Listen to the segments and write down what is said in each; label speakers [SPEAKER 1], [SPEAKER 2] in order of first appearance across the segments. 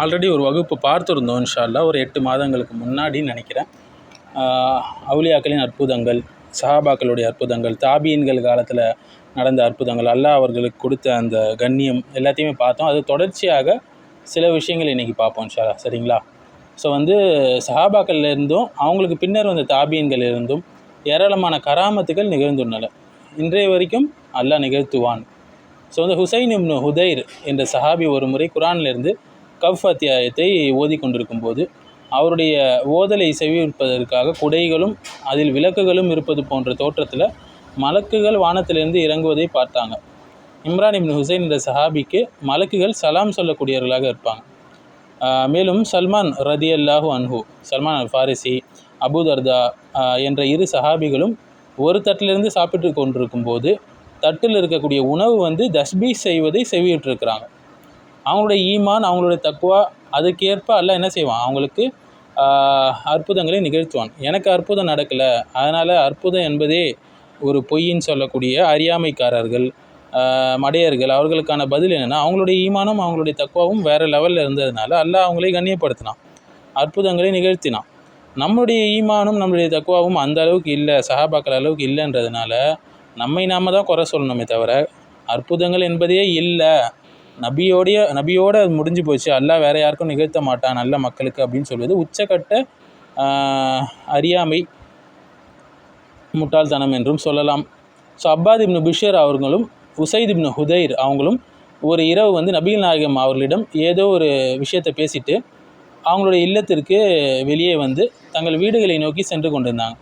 [SPEAKER 1] Already ஒரு வகுப்பு பார்த்துருந்தோம் இன்ஷால்லா ஒரு எட்டு மாதங்களுக்கு முன்னாடின்னு நினைக்கிறேன். ஆஹ் அவுலியாக்களின் அற்புதங்கள் சஹாபாக்களுடைய அற்புதங்கள் தாபியன்கள் காலத்தில் நடந்த அற்புதங்கள் அல்லாஹ் அவர்களுக்கு கொடுத்த அந்த கண்ணியம் எல்லாத்தையுமே பார்த்தோம். அது தொடர்ச்சியாக சில விஷயங்கள் இன்றைக்கி பார்ப்போம் ஷாலா சரிங்களா? ஸோ வந்து சஹாபாக்கள்லேருந்தும் அவங்களுக்கு பின்னர் வந்த தாபியன்கள் இருந்தும் ஏராளமான கராமத்துகள் நிகழ்ந்துள்ளன. இன்றைய வரைக்கும் அல்லாஹ் நிகழ்த்துவான். ஸோ வந்து ஹுசைன் இம்னு ஹுதைர் என்ற சஹாபி ஒரு முறை குரானிலிருந்து கஃப் அத்தியாயத்தை ஓதி கொண்டிருக்கும் போது அவருடைய ஓதலை செவிப்பதற்காக குடைகளும் அதில் விளக்குகளும் இருப்பது போன்ற தோற்றத்தில் மலக்குகள் வானத்திலிருந்து இறங்குவதை பார்த்தாங்க. இம்ரான் இப்னு ஹுசைன் என்ற சஹாபிக்கு மலக்குகள் சலாம் சொல்லக்கூடியவர்களாக இருப்பாங்க. மேலும் சல்மான் ரதி அல்லாஹு அன்ஹு சல்மான் அல் ஃபாரிசி அபுதர்தா என்ற இரு சஹாபிகளும் ஒரு தட்டிலிருந்து சாப்பிட்டு கொண்டிருக்கும் போது தட்டில் இருக்கக்கூடிய உணவு வந்து தஸ்பீ செய்வதை செவியிட்டிருக்கிறாங்க அவங்களுடைய ஈமான் அவங்களுடைய தக்குவா அதுக்கேற்ப அல்ல என்ன செய்வான்? அவங்களுக்கு அற்புதங்களை நிகழ்த்துவான். எனக்கு அற்புதம் நடக்கலை. அதனால் அற்புதம் என்பதே ஒரு பொய்ன்னு சொல்லக்கூடிய அறியாமைக்காரர்கள் மடையர்கள் அவர்களுக்கான பதில் என்னென்னா அவங்களுடைய ஈமானும் அவங்களுடைய தக்குவாவும் வேறு லெவலில் இருந்ததுனால அல்ல அவங்களை கண்ணியப்படுத்தினான். அற்புதங்களை நிகழ்த்தினான். நம்முடைய ஈமானும் நம்மளுடைய தக்குவாவும் அந்த அளவுக்கு இல்லை சஹாபாக்கள் அளவுக்கு இல்லைன்றதுனால நம்மை நாம தான் குறை சொல்லணுமே தவிர அற்புதங்கள் என்பதே இல்லை. நபியோடைய நபியோட அது முடிஞ்சு போச்சு. அல்லாஹ் வேற யாருக்கும் நிகழ்த்த மாட்டான் நல்ல மக்களுக்கு அப்படின்னு சொல்வது உச்சக்கட்ட அறியாமை முட்டாள்தனம் என்றும் சொல்லலாம். ஸோ அப்பாத் இப்னு பிஷர் அவர்களும் உசைத் இப்னு ஹுதைர் அவங்களும் ஒரு இரவு வந்து நபிகள் நாயகம் அவர்களிடம் ஏதோ ஒரு விஷயத்தை பேசிட்டு அவங்களுடைய இல்லத்திற்கு வெளியே வந்து தங்கள் வீடுகளை நோக்கி சென்று கொண்டிருந்தாங்க.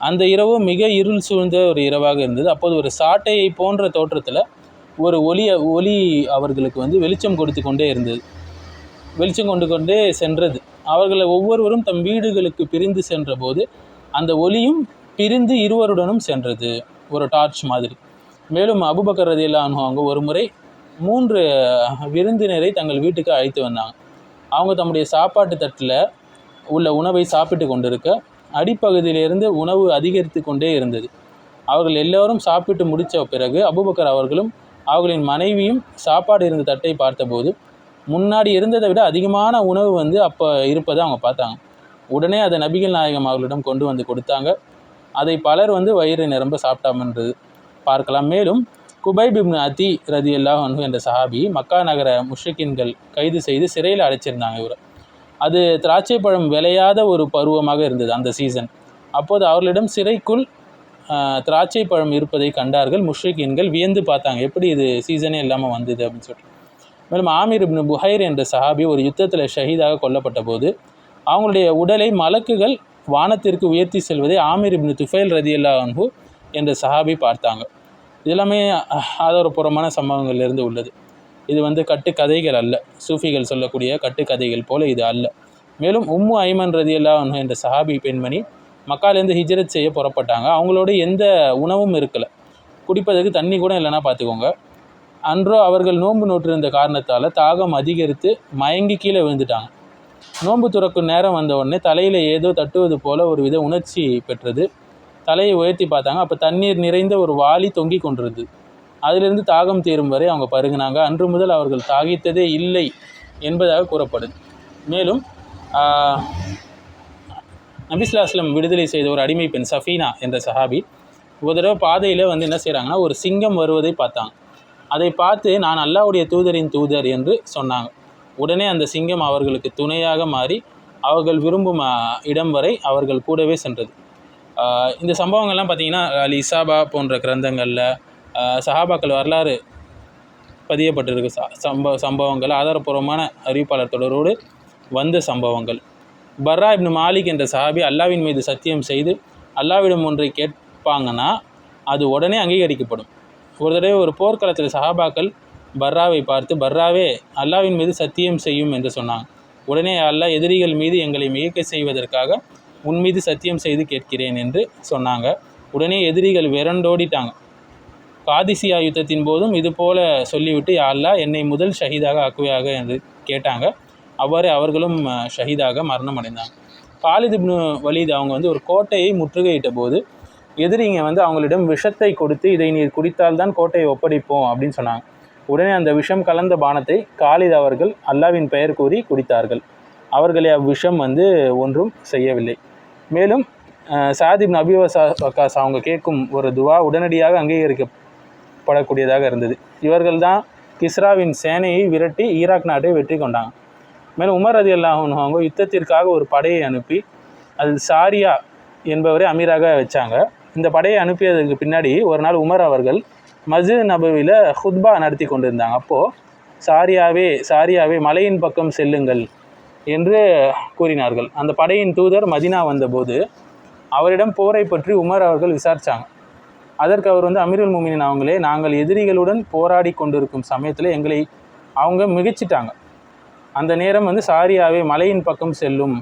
[SPEAKER 1] அந்த இரவு மிக இருள் சூழ்ந்த ஒரு இரவாக இருந்தது. அப்போது ஒரு சாட்டையை போன்ற தோற்றத்தில் ஒரு ஒளி ஒளி அவர்களுக்கு வந்து வெளிச்சம் கொடுத்து கொண்டே இருந்தது. வெளிச்சம் கொண்டு கொண்டே சென்றது. அவர்களை ஒவ்வொருவரும் தம் வீடுகளுக்கு பிரிந்து சென்றபோது அந்த ஒளியும் பிரிந்து இருவருடனும் சென்றது. ஒரு டார்ச் மாதிரி. மேலும் அபுபக்கர் ரதியெல்லாம் அவங்க ஒரு முறை மூன்று விருந்தினரை தங்கள் வீட்டுக்கு அழைத்து வந்தாங்க. அவங்க தம்முடைய சாப்பாட்டு தட்டில் உள்ள உணவை சாப்பிட்டு கொண்டிருக்க அடிப்பகுதியிலிருந்து உணவு அதிகரித்து கொண்டே இருந்தது. அவர்கள் எல்லோரும் சாப்பிட்டு முடித்த பிறகு அபுபக்கர் அவர்களும் அவர்களின் மனைவியும் சாப்பாடு இருந்த தட்டை பார்த்தபோது முன்னாடி இருந்ததை விட அதிகமான உணவு வந்து அப்போ இருப்பதை அவங்க பார்த்தாங்க. உடனே அதை நபிகள் நாயகம் அவர்களிடம் கொண்டு வந்து கொடுத்தாங்க. அதை பலர் வந்து வயிறு நிரம்ப சாப்பிட்டாமன்றது பார்க்கலாம். மேலும் குபைப் இப்னு அதி ரதி அல்லாஹ் என்ற சஹாபி மக்கா நகர முஷ்ரிக்கின்கள் கைது செய்து சிறையில் அடைச்சிருந்தாங்க இவரை. அது திராட்சை பழம் விளையாத ஒரு பருவமாக இருந்தது அந்த சீசன். அப்போது அவர்களிடம் சிறைக்குள் திராட்சை பழம் இருப்பதை கண்டார்கள். முஷ்ரிக்கின்கள் வியந்து பார்த்தாங்க. எப்படி இது சீசனே இல்லாமல் வந்தது அப்படின்னு சொல்லிட்டு. மேலும் ஆமீர் இப்னு புஹைர் என்ற சஹாபி ஒரு யுத்தத்தில் ஷஹீதாக கொல்லப்பட்ட போது அவங்களுடைய உடலை மலக்குகள் வானத்திற்கு உயர்த்தி செல்வதை ஆமீர் இப்னு துஃபைல் ரதியல்லா அன்பு என்ற சஹாபி பார்த்தாங்க. இதெல்லாமே ஆதாரபூர்வமான சம்பவங்கள்லேருந்து உள்ளது. இது வந்து கட்டுக்கதைகள் அல்ல. சூஃபிகள் சொல்லக்கூடிய கட்டுக்கதைகள் போல இது அல்ல. மேலும் உம்மு ஐமன் ரதியல்லா என்ற சஹாபி பெண்மணி மக்காலேருந்து ஹிஜரத் செய்ய புறப்பட்டாங்க. அவங்களோட எந்த உணவும் இருக்கலை. குடிப்பதற்கு தண்ணி கூட இல்லைன்னா பார்த்துக்கோங்க. அன்றோ அவர்கள் நோன்பு நோட்டிருந்த காரணத்தால் தாகம் அதிகரித்து மயங்கி கீழே விழுந்துட்டாங்க. நோன்பு துறக்கும் நேரம் வந்த உடனே தலையில் ஏதோ தட்டுவது போல ஒரு வித உணர்ச்சி பெற்றது. தலையை உயர்த்தி பார்த்தாங்க. அப்போ தண்ணீர் நிறைந்த ஒரு வாளி தொங்கி கொண்டிருந்தது. அதிலிருந்து தாகம் தீரும் வரை அவங்க பருகினாங்க. அன்று முதல் அவர்கள் தாகித்ததே இல்லை என்பதாக கூறப்படுது. மேலும் நபிஸ்லாஸ்லம் விடுதலை செய்த ஒரு அடிமை பெண் சஃபீனா என்ற சஹாபி ஒரு தடவை பாதையில் வந்து என்ன செய்கிறாங்கன்னா ஒரு சிங்கம் வருவதை பார்த்தாங்க. அதை பார்த்து நான் அல்லாவுடைய தூதரின் தூதர் என்று சொன்னாங்க. உடனே அந்த சிங்கம் அவர்களுக்கு துணையாக மாறி அவர்கள் விரும்பும் இடம் வரை அவர்கள் கூடவே சென்றது. இந்த சம்பவங்கள்லாம் பார்த்திங்கன்னா அலி இசாபா போன்ற கிரந்தங்களில் சஹாபாக்கள் வரலாறு பதியப்பட்டிருக்கு. ச- சம்ப சம்பவங்கள் ஆதாரப்பூர்வமான அறிவிப்பாளர் தொடரோடு வந்த சம்பவங்கள். பர்ரா இப்னு மாலிக் என்ற சஹாபி அல்லாவின் மீது சத்தியம் செய்து அல்லாவிடம் ஒன்றை கேட்பாங்கன்னா அது உடனே அங்கீகரிக்கப்படும். ஒரு தடவை ஒரு போர்க்களத்தில் சஹாபாக்கள் பர்ராவை பார்த்து பர்ராவே அல்லாவின் மீது சத்தியம் செய்யும் என்று சொன்னாங்க. உடனே அல்லாஹ் எதிரிகள் மீது எங்களை மிகைக்க செய்வதற்காக உன் மீது சத்தியம் செய்து கேட்கிறேன் என்று சொன்னாங்க. உடனே எதிரிகள் விரண்டோடிட்டாங்க. காதிசியா யுத்தத்தின் போதும் இது போல சொல்லிவிட்டு யா அல்லாஹ் என்னை முதல் ஷஹீதாக ஆக்குவையாக என்று கேட்டாங்க. அவ்வாறு அவர்களும் ஷஹீதாக மரணம் அடைந்தாங்க காலித் இப்னு வலீத் அவங்க வந்து ஒரு கோட்டையை முற்றுகையிட்ட போது எதிரிங்க வந்து அவங்களிடம் விஷத்தை கொடுத்து இதை நீர் குடித்தால் தான் கோட்டையை ஒப்படைப்போம் அப்படின்னு சொன்னாங்க. உடனே அந்த விஷம் கலந்த பானத்தை காலித் அவர்கள் அல்லாவின் பெயர் கூறி குடித்தார்கள். அவர்களை அவ்விஷம் வந்து ஒன்றும் செய்யவில்லை. மேலும் சாதிப் நபிவசா வக்காஸ் அவங்க கேட்கும் ஒரு துவா உடனடியாக அங்கீகரிக்கப்படக்கூடியதாக இருந்தது. இவர்கள் தான் கிஸ்ராவின் சேனையை விரட்டி ஈராக் நாட்டை வெற்றி கொண்டாங்க. மேலும் உமர் ரதி அவங்க யுத்தத்திற்காக ஒரு படையை அனுப்பி அது சாரியா என்பவரை அமீராக வச்சாங்க. இந்த படையை அனுப்பியதுக்கு பின்னாடி ஒரு நாள் உமர் அவர்கள் மஸ்ஜித் நபவியில் ஹுத்பா நடத்தி கொண்டிருந்தாங்க. அப்போது சாரியாவே சாரியாவே மலையின் பக்கம் செல்லுங்கள் என்று கூறினார்கள். அந்த படையின் தூதர் மதினா வந்தபோது அவரிடம் போரை பற்றி உமர் அவர்கள் விசாரித்தாங்க அதற்கு அவர் வந்து அமீருல் முமினின் அவங்களே நாங்கள் எதிரிகளுடன் போராடி கொண்டிருக்கும் சமயத்தில் எங்களை அவங்க மிகச்சிட்டாங்க. அந்த நேரம் வந்து சாரியாவே மலையின் பக்கம் செல்லும்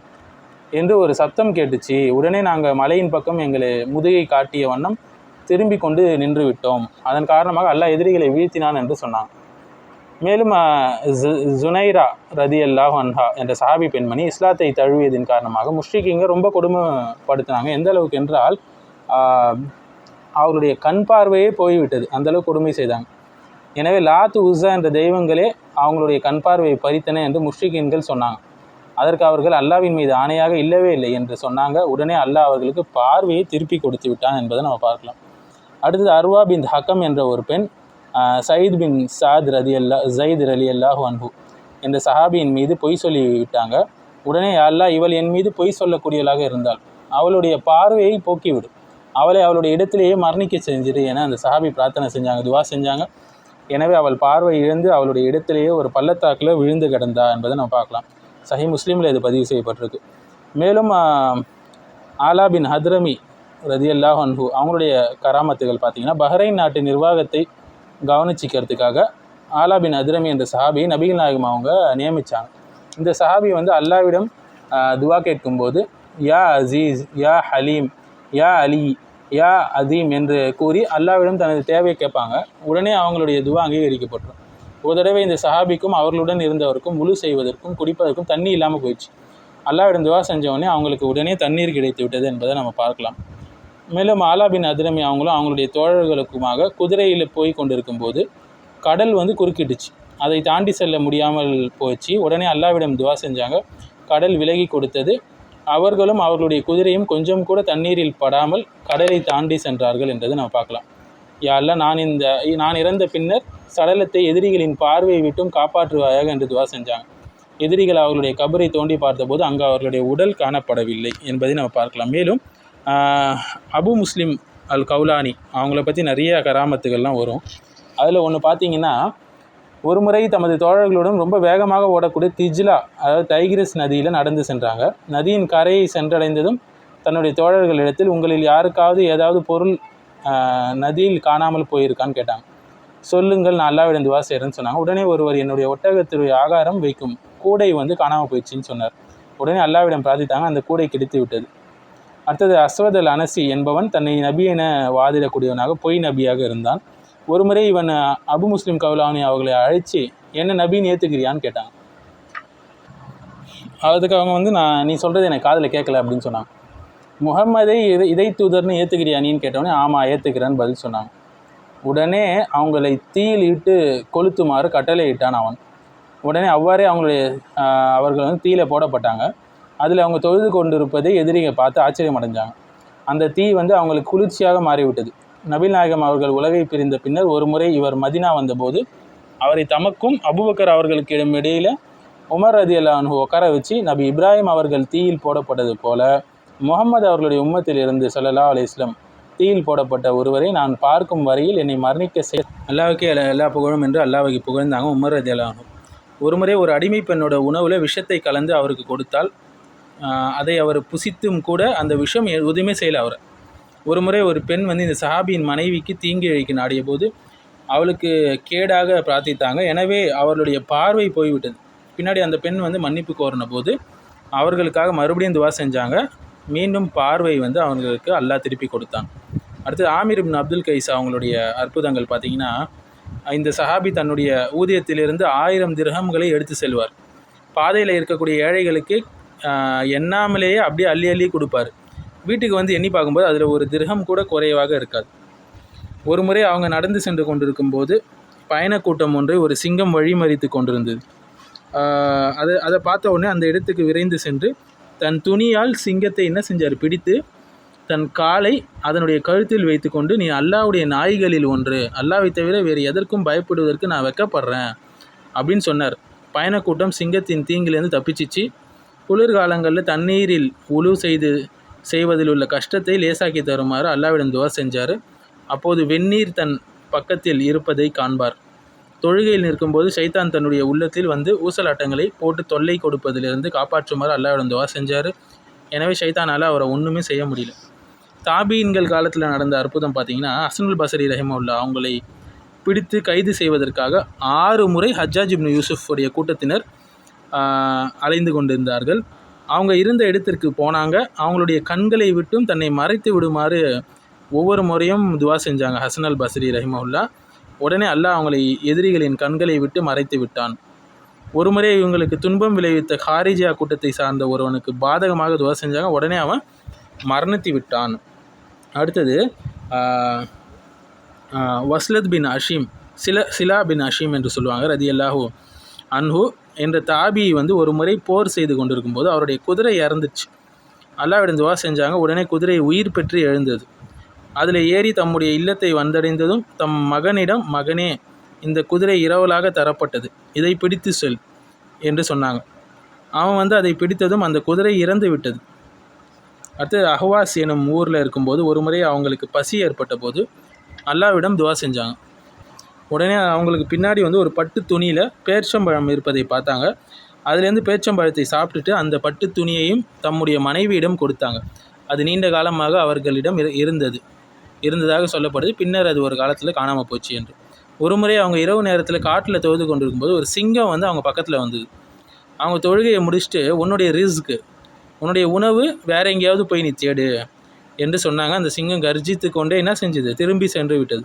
[SPEAKER 1] என்று ஒரு சத்தம் கேட்டுச்சு. உடனே நாங்கள் மலையின் பக்கம் எங்களை முதுகை காட்டிய வண்ணம் திரும்பி கொண்டு நின்று விட்டோம். அதன் காரணமாக அல்லா எதிரிகளை வீழ்த்தினான் என்று சொன்னான். மேலும் ஜுனைரா ரதி அல்லாஹ் அன்ஹா என்ற சஹாபி பெண்மணி இஸ்லாத்தை தழுவியதின் காரணமாக முஷ்ரிக்கிங்க ரொம்ப கொடுமைப்படுத்தினாங்க. எந்த அளவுக்கு என்றால் அவருடைய கண் பார்வையே போய்விட்டது. அந்தளவுக்கு கொடுமை செய்தாங்க. எனவே லாத்து உஸா என்ற தெய்வங்களே அவங்களுடைய கண் பார்வையை பறித்தன என்று முஷ்ரிகீன்கள் சொன்னாங்க. அதற்கு அவர்கள் அல்லாவின் மீது ஆணையாக இல்லவே இல்லை என்று சொன்னாங்க. உடனே அல்லாஹ் அவர்களுக்கு பார்வையை திருப்பி கொடுத்து விட்டான் என்பதை நம்ம பார்க்கலாம். அடுத்தது அர்வா பின் ஹக்கம் என்ற ஒரு பெண் சயீத் பின் சாத் ரதி அல்லா ஜயித் அலி அல்லாஹ் அன்பு என்ற சஹாபியின் மீது பொய் சொல்லி விட்டாங்க. உடனே அல்லாஹ் இவள் என் மீது பொய் சொல்லக்கூடியவளாக இருந்தாள். அவளுடைய பார்வையை போக்கிவிடு. அவளை அவளுடைய இடத்திலேயே மரணிக்க செஞ்சிரு என அந்த சஹாபி பிரார்த்தனை செஞ்சாங்க துவா செஞ்சாங்க. எனவே அவள் பார்வை இழந்து அவளுடைய இடத்திலேயே ஒரு பள்ளத்தாக்கில் விழுந்து கிடந்தா என்பதை நம்ம பார்க்கலாம். சஹி முஸ்லீமில் இது பதிவு செய்யப்பட்டிருக்கு. மேலும் ஆலா பின் ஹத்ரமி ரதியல்லாஹ் அன்ஹு அவங்களுடைய கராமத்துகள் பார்த்தீங்கன்னா பஹ்ரைன் நாட்டு நிர்வாகத்தை கவனிச்சிக்கிறதுக்காக ஆலா பின் ஹத்ரமி என்ற சஹாபி நபிகள் நாயகம் அவங்க நியமித்தாங்க இந்த சஹாபி வந்து அல்லாவிடம் துவா கேட்கும்போது யா அசீஸ் யா ஹலீம் யா அலி யா அதீம் என்று கூறி அல்லாவிடம் தனது தேவையை கேட்பாங்க. உடனே அவங்களுடைய துவா அங்கீகரிக்கப்பட்டுரும். ஒரு தடவை இந்த சஹாபிக்கும் அவர்களுடன் இருந்தவருக்கும் முழு செய்வதற்கும் குடிப்பதற்கும் தண்ணி இல்லாமல் போயிடுச்சு. அல்லாவிடம் துவா செஞ்சவொடனே அவங்களுக்கு உடனே தண்ணீர் கிடைத்து விட்டது என்பதை நம்ம பார்க்கலாம். மேலும் ஆலா பின் அதிரமி அவங்களும் அவங்களுடைய தோழர்களுக்குமாக குதிரையில் போய் கொண்டிருக்கும்போது கடல் வந்து குறுக்கிட்டுச்சு. அதை தாண்டி செல்ல முடியாமல் போச்சு. உடனே அல்லாவிடம் துவா செஞ்சாங்க. கடல் விலகி கொடுத்தது. அவர்களும் அவர்களுடைய குதிரையும் கொஞ்சம் கூட தண்ணீரில் படாமல் கடலை தாண்டி சென்றார்கள் என்றது நம்ம பார்க்கலாம். யா நான் இந்த நான் இறந்த பின்னர் சடலத்தை எதிரிகளின் பார்வையை விட்டும் காப்பாற்றுவாயாக என்று துவா செஞ்சாங்க. எதிரிகள் அவர்களுடைய கபரை தோண்டி பார்த்தபோது அங்கு அவர்களுடைய உடல் காணப்படவில்லை என்பதை நம்ம பார்க்கலாம். மேலும் அபு முஸ்லிம் அல் கவுலானி அவங்கள பற்றி நிறைய கராமத்துகள்லாம் வரும். அதில் ஒன்று பார்த்தீங்கன்னா ஒரு முறை தமது தோழர்களுடன் ரொம்ப வேகமாக ஓடக்கூடிய திஜ்லா அதாவது டைகிரிஸ் நதியில் நடந்து சென்றாங்க. நதியின் கரையை சென்றடைந்ததும் தன்னுடைய தோழர்களிடத்தில் உங்களில் யாருக்காவது ஏதாவது பொருள் நதியில் காணாமல் போயிருக்கான்னு கேட்டாங்க. சொல்லுங்கள் நான் அல்லாவிடம் துவா செய்கிறேன்னு சொன்னாங்க. உடனே ஒருவர் என்னுடைய ஒட்டகத்துடைய ஆகாரம் வைக்கும் கூடை வந்து காணாமல் போயிடுச்சுன்னு சொன்னார். உடனே அல்லாவிடம் பிரார்த்தித்தாங்க அந்த கூடை கிடைத்து விட்டது. அடுத்தது அஸ்வத் அல் அனசி என்பவன் தன்னை நபி என வாதிடக்கூடியவனாக பொய் நபியாக இருந்தான். ஒரு முறை இவன் அபு முஸ்லீம் கவுலானி அவர்களை அழைச்சி என்ன நபின்னு ஏற்றுக்கிறியான்னு கேட்டாங்க. அதுக்கு அவங்க வந்து நான் நீ சொல்கிறது எனக்கு காதில் கேட்கல அப்படின்னு சொன்னாங்க. முகம்மதை இதை இதை தூதர்னு ஏற்றுக்கிறியா நீன்னு கேட்டவொடனே ஆமாம் ஏற்றுக்கிறேன்னு பதில் சொன்னாங்க. உடனே அவங்களை தீயில் இட்டு கொளுத்துமாறு கட்டளையிட்டான் அவன். உடனே அவ்வாறே அவங்களுடைய அவர்கள் வந்து தீயில போடப்பட்டாங்க. அதில் அவங்க தொழுது கொண்டிருப்பதை எதிரிங்க பார்த்து ஆச்சரியம் அடைஞ்சாங்க அந்த தீ வந்து அவங்களுக்கு குளிர்ச்சியாக மாறிவிட்டது. நபில் நாயகம் அவர்கள் உலகை பிரிந்த பின்னர் ஒரு முறை இவர் மதினா வந்தபோது அவரை தமக்கும் அபுபக்கர் அவர்களுக்கு இடையில் உமர் ரதி அல்லாஹு உட்கார வச்சு நபி இப்ராஹிம் அவர்கள் தீயில் போடப்பட்டது போல முகமது அவர்களுடைய உம்மத்தில் இருந்து ஸல்லல்லாஹு அலைஹி வஸல்லம் தீயில் போடப்பட்ட ஒருவரை நான் பார்க்கும் வரையில் என்னை மரணிக்க செய் அல்லாவுக்கே எல்லா புகழும் என்று அல்லாவுக்கு புகழ்ந்தாங்க உமர் ரதி அல்லாஹ் ஒருமுறை ஒரு அடிமை பெண்ணோட உணவில் விஷத்தை கலந்து அவருக்கு கொடுத்தால் அதை அவர் புசித்தும் கூட அந்த விஷம் எதுவுமே செய்யலை அவரை. ஒரு முறை ஒரு பெண் வந்து இந்த சஹாபியின் மனைவிக்கு தீங்கு இழைக்க நாடிய போது அவளுக்கு கேடாக பிரார்த்தித்தாங்க. எனவே அவர்களுடைய பார்வை போய்விட்டது. பின்னாடி அந்த பெண் வந்து மன்னிப்பு கோரின போது அவர்களுக்காக மறுபடியும் துவா செஞ்சாங்க. மீண்டும் பார்வை வந்து அவங்களுக்கு அல்லாஹ் திருப்பி கொடுத்தான். அடுத்து ஆமீர் இப்னு அப்துல் கைஸ் அவங்களுடைய அற்புதங்கள் பார்த்தீங்கன்னா இந்த சஹாபி தன்னுடைய ஊதியத்திலிருந்து ஆயிரம் திரகம்களை எடுத்து செல்வார். பாதையில் இருக்கக்கூடிய ஏழைகளுக்கு எண்ணாமலேயே அப்படியே அள்ளி அள்ளி கொடுப்பார். வீட்டுக்கு வந்து எண்ணி பார்க்கும்போது அதில் ஒரு திரகம் கூட குறைவாக இருக்காது. ஒரு முறை அவங்க நடந்து சென்று கொண்டிருக்கும் போது பயணக்கூட்டம் ஒன்றை ஒரு சிங்கம் வழிமறித்து கொண்டிருந்தது. அது அதை அதை பார்த்த உடனே அந்த இடத்துக்கு விரைந்து சென்று தன் துணியால் சிங்கத்தை என்ன செஞ்சார்? பிடித்து தன் காலை அதனுடைய கழுத்தில் வைத்துக்கொண்டு நீ அல்லாவுடைய நாய்களில் ஒன்று அல்லாவை தவிர வேறு எதற்கும் பயப்படுவதற்கு நான் வெக்கப்படுறேன் அப்படின்னு சொன்னார். பயணக்கூட்டம் சிங்கத்தின் தீங்கிலேருந்து தப்பிச்சிச்சு. குளிர்காலங்களில் தண்ணீரில் உழு செய்து செய்வதில் உள்ள கஷ்டத்தை லேசாக்கி தருமாறு அல்லாவிடம் துவா செஞ்சார். அப்போது வெந்நீர் தன் பக்கத்தில் இருப்பதை காண்பார். தொழுகையில் நிற்கும்போது சைத்தான் தன்னுடைய உள்ளத்தில் வந்து ஊசலாட்டங்களை போட்டு தொல்லை கொடுப்பதிலிருந்து காப்பாற்றுமாறு அல்லாவிடம் துவா செஞ்சார். எனவே சைத்தானால் அவரை ஒன்றுமே செய்ய முடியல. தாபீன்கள் காலத்தில் நடந்த அற்புதம் பார்த்தீங்கன்னா அசனுல் பசரி ரஹிமவுல்லா அவங்களை பிடித்து கைது செய்வதற்காக ஆறு முறை ஹஜ்ஜாஜ் இப்னு யூசுஃபுடைய கூட்டத்தினர் அலைந்து கொண்டிருந்தார்கள். அவங்க இருந்த இடத்திற்கு போனாங்க. அவங்களுடைய கண்களை விட்டும் தன்னை மறைத்து விடுமாறு ஒவ்வொரு முறையும் துவா செஞ்சாங்க ஹசன் அல் பஸ்ரி ரஹிமவுல்லா உடனே அல்லாஹ் அவங்களை எதிரிகளின் கண்களை விட்டு மறைத்து விட்டான். ஒருமுறை இவங்களுக்கு துன்பம் விளைவித்த ஹாரிஜியா கூட்டத்தை சார்ந்த ஒருவனுக்கு பாதகமாக துவா செஞ்சாங்க. உடனே அவன் மரணித்து விட்டான். அடுத்தது வஸ்லத் பின் அஷீம் சில சிலா பின் அஷீம் என்று சொல்லுவாங்க ரதி அல்லாஹூ அன்ஹு. என்ற தாபி வந்து ஒரு முறை போர் செய்து கொண்டிருக்கும் போது அவருடைய குதிரை இறந்துச்சு. அல்லாவிடம் துவா செஞ்சாங்க. உடனே குதிரை உயிர் பெற்று எழுந்தது. அதில் ஏறி தம்முடைய இல்லத்தை வந்தடைந்ததும் தம் மகனிடம் மகனே இந்த குதிரை இரவலாக தரப்பட்டது. இதை பிடித்து செல் என்று சொன்னாங்க. அவன் வந்து அதை பிடித்ததும் அந்த குதிரை இறந்து விட்டது. அடுத்து அஹ்வாஸ் எனும் ஊரில் இருக்கும்போது ஒரு முறை அவங்களுக்கு பசி ஏற்பட்ட போது அல்லாவிடம் துவா செஞ்சாங்க. உடனே அவங்களுக்கு பின்னாடி வந்து ஒரு பட்டு துணியில் பேர்ச்சம்பழம் இருப்பதை பார்த்தாங்க. அதுலேருந்து பேச்சம்பழத்தை சாப்பிட்டுட்டு அந்த பட்டு துணியையும் தம்முடைய மனைவியிடம் கொடுத்தாங்க. அது நீண்ட காலமாக அவர்களிடம் இரு- இருந்தது. இருந்ததாக சொல்லப்படுது. பின்னர் அது ஒரு காலத்தில் காணாமல் போச்சு என்று. ஒரு முறை அவங்க இரவு நேரத்தில் காட்டில் தொழுது கொண்டிருக்கும்போது ஒரு சிங்கம் வந்து அவங்க பக்கத்தில் வந்தது. அவங்க தொழுகையை முடிச்சுட்டு உன்னுடைய ரிஸ்க்கு உன்னுடைய உணவு வேற எங்கேயாவது போய் நீ தேடு என்று சொன்னாங்க. அந்த சிங்கம் கர்ஜித்து கொண்டே என்ன செஞ்சது? திரும்பி சென்று விட்டது.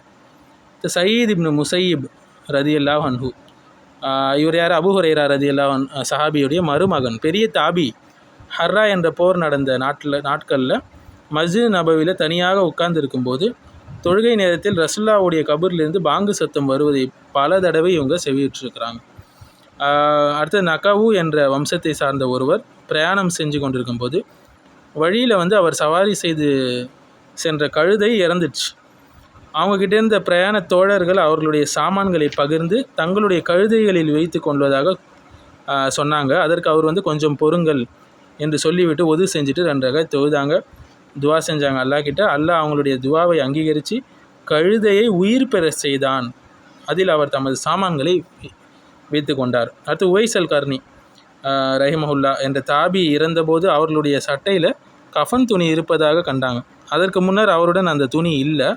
[SPEAKER 1] இந்த சயீத் இப்னு முசையீப் ரதியல்லா அன்ஹு. ஆஹ் இவர் யார்? அபு ரதி ரதியல்லா சஹாபியுடைய மருமகன். பெரிய தாபி. ஹர்ரா என்ற போர் நடந்த நாட்டில் நாட்களில் மஸ்ஜித் நபவியில் தனியாக உட்கார்ந்துருக்கும்போது தொழுகை நேரத்தில் ரசுல்லாவுடைய கபூர்லேருந்து பாங்கு சத்தம் வருவதை பல தடவை இவங்க செவியுற்றிருக்கிறாங்க. அடுத்தது நகவு என்ற வம்சத்தை சார்ந்த ஒருவர் பிரயாணம் செஞ்சு கொண்டிருக்கும்போது வழியில் வந்து அவர் சவாரி செய்து சென்ற கழுதை இறந்துச்சு அவங்கக்கிட்ட இருந்த பிரயாண தோழர்கள் அவர்களுடைய சாமான்களை பகிர்ந்து தங்களுடைய கழுதைகளில் வைத்து கொள்வதாக சொன்னாங்க. அதற்கு அவர் வந்து கொஞ்சம் பொறுங்கள் என்று சொல்லிவிட்டு உதவி செஞ்சுட்டு ரெண்டு ரக தொழுதாங்க. துவா செஞ்சாங்க. அல்லாஹ்கிட்ட அல்லாஹ் அவங்களுடைய துவாவை அங்கீகரித்து கழுதையை உயிர் பெற செய்தான். அதில் அவர் தமது சாமான்களை வைத்து கொண்டார். அடுத்து உவைசல் கர்ணி ரஹிமஹுல்லா என்ற தாபி இறந்தபோது அவர்களுடைய சட்டையில் கஃன் துணி இருப்பதாக கண்டாங்க. அதற்கு முன்னர் அவருடன் அந்த துணி இல்லை.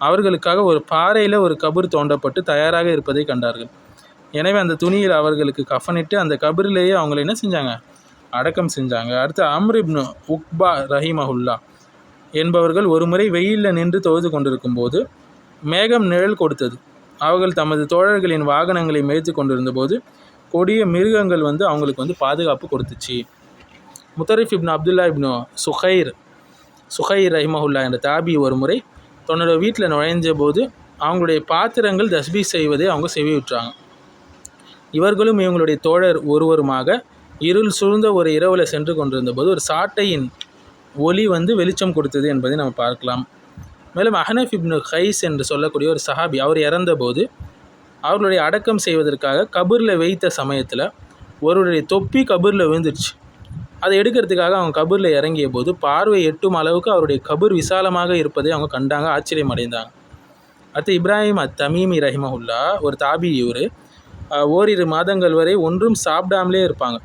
[SPEAKER 1] அவர்களுக்காக ஒரு பாறையில் ஒரு கபர் தோண்டப்பட்டு தயாராக இருப்பதை கண்டார்கள். எனவே அந்த துணியில் அவர்களுக்கு கஃனிட்டு அந்த கபரிலேயே அவங்கள என்ன செஞ்சாங்க? அடக்கம் செஞ்சாங்க. அடுத்து அம்ரிப்னு உக்பா ரஹிமஹுல்லா என்பவர்கள் ஒருமுறை வெயிலில் நின்று தொழுது கொண்டிருக்கும் போது மேகம் நிழல் கொடுத்தது. அவர்கள் தமது தோழர்களின் வாகனங்களை மேய்த்து கொண்டிருந்தபோது கொடிய மிருகங்கள் வந்து அவங்களுக்கு வந்து பாதுகாப்பு கொடுத்துச்சு. Mutarrif ibn Abdullah ibn Suhair Suhair ரஹிமஹுல்லா என்ற தாபி ஒரு முறை தன்னோட வீட்டில் நுழைஞ்ச போது அவங்களுடைய பாத்திரங்கள் தஸ்பி செய்வதை அவங்க செவியுற்றாங்க இவர்களும் இவங்களுடைய தோழர் ஒருவருமாக இருள் சூழ்ந்த ஒரு இரவில் சென்று கொண்டிருந்த போது ஒரு சாட்டையின் ஒளி வந்து வெளிச்சம் கொடுத்தது என்பதை நம்ம பார்க்கலாம். மேலும் அஹனஃப் இப்னு ஹைஸ் என்று சொல்லக்கூடிய ஒரு சஹாபி அவர் இறந்தபோது அவர்களுடைய அடக்கம் செய்வதற்காக கபூரில் வைத்த சமயத்தில் ஒருவருடைய தொப்பி கபூரில் விழுந்துருச்சு அதை எடுக்கிறதுக்காக அவங்க கபூரில் இறங்கிய போது பார்வை எட்டும் அளவுக்கு அவருடைய கபூர் விசாலமாக இருப்பதை அவங்க கண்டாங்க ஆச்சரியம் அடைந்தாங்க. அடுத்து இப்ராஹிம் அத் தமீமி ரஹிமஹுல்லா ஒரு தாபி இவர். ஓரிரு மாதங்கள் வரை ஒன்றும் சாப்பிடாமலே இருப்பாங்க.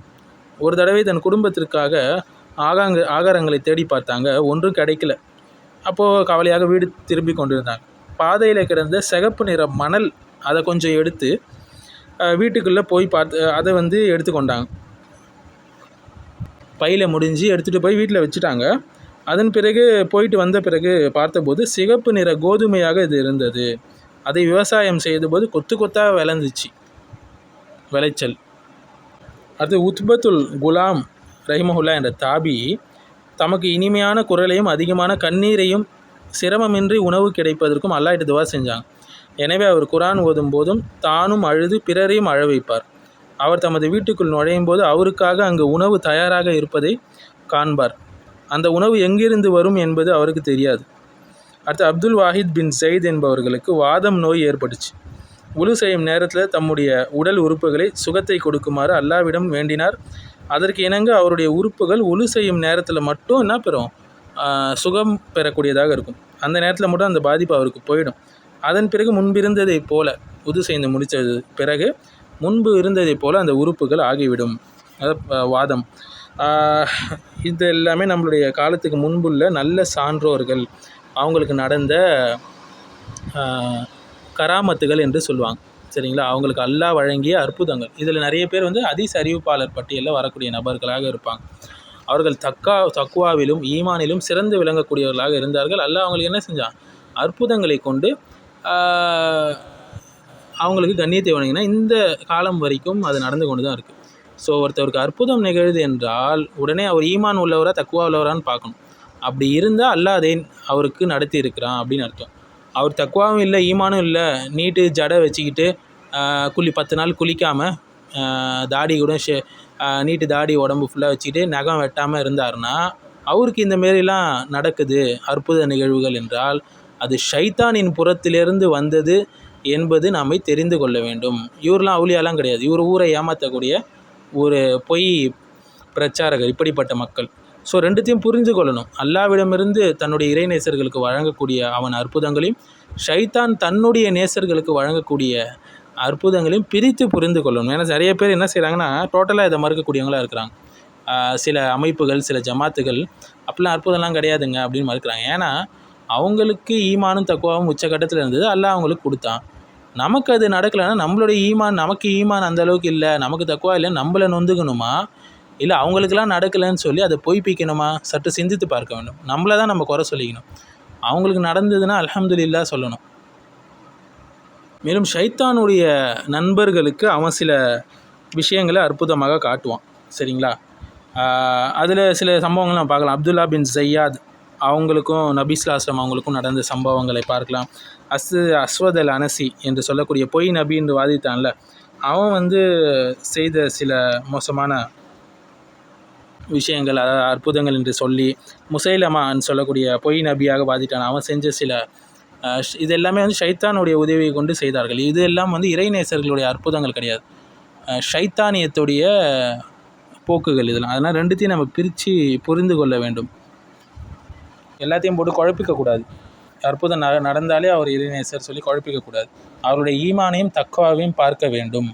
[SPEAKER 1] ஒரு தடவை தன் குடும்பத்திற்காக ஆகாங்க ஆகாரங்களை தேடி பார்த்தாங்க ஒன்றும் கிடைக்கல. அப்போது கவலையாக வீடு திரும்பி கொண்டிருந்தாங்க. பாதையில் கிடந்த சிகப்பு நிற மணல் அதை கொஞ்சம் எடுத்து வீட்டுக்குள்ளே போய் பார்த்து அதை வந்து எடுத்துக்கொண்டாங்க பையில் முடிஞ்சு எடுத்துகிட்டு போய் வீட்டில் வச்சுட்டாங்க. அதன் பிறகு போயிட்டு வந்த பிறகு பார்த்தபோது சிகப்பு நிற கோதுமையாக இது இருந்தது. அதை விவசாயம் செய்தபோது கொத்து கொத்தாக விளைஞ்சிச்சு விளைச்சல். அடுத்து உத்பத்துல் குலாம் ரஹிமஹுல்லா என்ற தாபி தமக்கு இனிமையான குரலையும் அதிகமான கண்ணீரையும் சிரமமின்றி உணவு கிடைப்பதற்கும் அல்லாஹ்ட்ட துவா செஞ்சாங்க. எனவே அவர் குரான் ஓதும் போதும் தானும் அழுது பிறரையும் அழ வைப்பார். அவர் தமது வீட்டுக்குள் நுழையும் போது அவருக்காக அங்கு உணவு தயாராக இருப்பதை காண்பார். அந்த உணவு எங்கிருந்து வரும் என்பது அவருக்கு தெரியாது. அடுத்து அப்துல் வாஹித் பின் சயீத் என்பவர்களுக்கு வாதம் நோய் ஏற்பட்டுச்சு. உழு செய்யும் நேரத்தில் தம்முடைய உடல் உறுப்புகளை சுகத்தை கொடுக்குமாறு அல்லாவிடம் வேண்டினார். அதற்கு இணங்க அவருடைய உறுப்புகள் உழு செய்யும் நேரத்தில் மட்டும் என்ன பெறும்? சுகம் பெறக்கூடியதாக இருக்கும். அந்த நேரத்தில் மட்டும் அந்த பாதிப்பு அவருக்கு போயிடும். அதன் பிறகு முன்பிருந்ததைப் போல உது செய்து முடித்தது பிறகு முன்பு இருந்ததைப் போல் அந்த உறுப்புகள் ஆகிவிடும். அது வாதம். இது எல்லாமே நம்மளுடைய காலத்துக்கு முன்புள்ள நல்ல சான்றோர்கள். அவங்களுக்கு நடந்த கராமத்துகள் என்று சொல்லுவாங்க. சரிங்களா? அவங்களுக்கு அல்லாஹ் வழங்கிய அற்புதங்கள். இதில் நிறைய பேர் வந்து அதிச அறிவிப்பாளர் பட்டியலில் வரக்கூடிய நபர்களாக இருப்பாங்க. அவர்கள் தக்கா தக்குவாவிலும் ஈமானிலும் சிறந்து விளங்கக்கூடியவர்களாக இருந்தார்கள். அல்லாஹ் அவங்களுக்கு என்ன செஞ்சான்? அற்புதங்களை கொண்டு அவங்களுக்கு கண்ணியத்தை வழங்கினா இந்த காலம் வரைக்கும் அது நடந்து கொண்டு தான் இருக்குது ஸோ ஒருத்தருக்கு அற்புதம் நிகழுது என்றால் உடனே அவர் ஈமான் உள்ளவரா தக்குவா உள்ளவரான்னு பார்க்கணும். அப்படி இருந்தால் அல்லாஹ் அவருக்கு நடத்தி இருக்கிறான் அப்படின்னு அர்த்தம். அவர் தக்குவாவும் இல்லை ஈமானும் இல்லை நீட்டு ஜடை வச்சுக்கிட்டு குளி பத்து நாள் குளிக்காமல் தாடி கூட ஷே நீட்டு தாடி உடம்பு ஃபுல்லாக வச்சுக்கிட்டு நகம் வெட்டாமல் இருந்தார்னா அவருக்கு இந்த மாரிலாம் நடக்குது அற்புத நிகழ்வுகள் என்றால் அது ஷைத்தானின் புறத்திலிருந்து வந்தது என்பது நாமை தெரிந்து கொள்ள வேண்டும். இவரெலாம் அவுளியாலாம் கிடையாது. இவர் ஊரை ஏமாற்றக்கூடிய ஒரு பொய் பிரச்சாரகர் இப்படிப்பட்ட மக்கள். ஸோ ரெண்டுத்தையும் புரிந்து கொள்ளணும். அல்லாவிடமிருந்து தன்னுடைய இறை நேசர்களுக்கு வழங்கக்கூடிய அவன் அற்புதங்களையும் ஷைத்தான் தன்னுடைய நேசர்களுக்கு வழங்கக்கூடிய அற்புதங்களையும் பிரித்து புரிந்து கொள்ளணும். ஏன்னா நிறைய பேர் என்ன செய்கிறாங்கன்னா டோட்டலாக இதை மறுக்கக்கூடியவங்களாக இருக்கிறாங்க. சில அமைப்புகள் சில ஜமாத்துகள் அப்படிலாம் அற்புதம்லாம் கிடையாதுங்க அப்படின்னு மறுக்கிறாங்க. ஏன்னா அவங்களுக்கு ஈமானும் தக்குவாவும் உச்சக்கட்டத்தில் இருந்தது. அல்லாஹ் அவங்களுக்கு கொடுத்தான். நமக்கு அது நடக்கலைன்னா நம்மளுடைய ஈமான் நமக்கு ஈமான் அந்த அளவுக்கு இல்லை. நமக்கு தக்குவா இல்லை நம்மளை நொந்துக்கணுமா? இல்லை அவங்களுக்கெல்லாம் நடக்கலைன்னு சொல்லி அதை பொய்ப்பிக்கணுமா? சற்று சிந்தித்து பார்க்க வேண்டும். நம்மளை தான் நம்ம குறை சொல்லிக்கணும். அவங்களுக்கு நடந்ததுன்னா அலமதுல்லா சொல்லணும். மேலும் ஷைத்தானுடைய நண்பர்களுக்கு அவன் சில விஷயங்களை அற்புதமாக காட்டுவான். சரிங்களா? அதில் சில சம்பவங்கள் நம்ம பார்க்கலாம். அப்துல்லா பின் ஜையாத் அவங்களுக்கும் நபிஸ்லாஸ்லம் அவங்களுக்கும் நடந்த சம்பவங்களை பார்க்கலாம். அஸ் அஸ்வத் அல் அனசி என்று சொல்லக்கூடிய பொய் நபி என்று வாதித்தான்ல அவன் வந்து செய்த சில மோசமான விஷயங்கள் அதாவது அற்புதங்கள் என்று சொல்லி முசைலமான்னு சொல்லக்கூடிய பொய் நபியாக வாதிட்டான். அவன் செஞ்ச சில ஷ்- இது எல்லாமே வந்து ஷைத்தானுடைய உதவியை கொண்டு செய்தார்கள். இது எல்லாம் வந்து இறைநேசர்களுடைய அற்புதங்கள் கிடையாது. ஷைத்தானியத்துடைய போக்குகள் இதெல்லாம். அதனால் ரெண்டுத்தையும் நம்ம பிரித்து புரிந்து கொள்ள வேண்டும். எல்லாத்தையும் போட்டு குழப்பிக்கக்கூடாது அற்புதம் ந நடந்தாலே அவர் இறைநேசர் சொல்லி குழப்பிக்க கூடாது. அவருடைய ஈமானையும் தக்குவாவையும் பார்க்க வேண்டும்.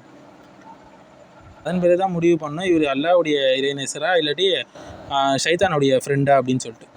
[SPEAKER 1] அதன் பிறகு தான் முடிவு பண்ணோம் இவர் அல்லாவுடைய இறைநேசரா இல்லாட்டி ஆஹ், ஷைத்தானுடைய ஃப்ரெண்டா அப்படின்னு சொல்லிட்டு.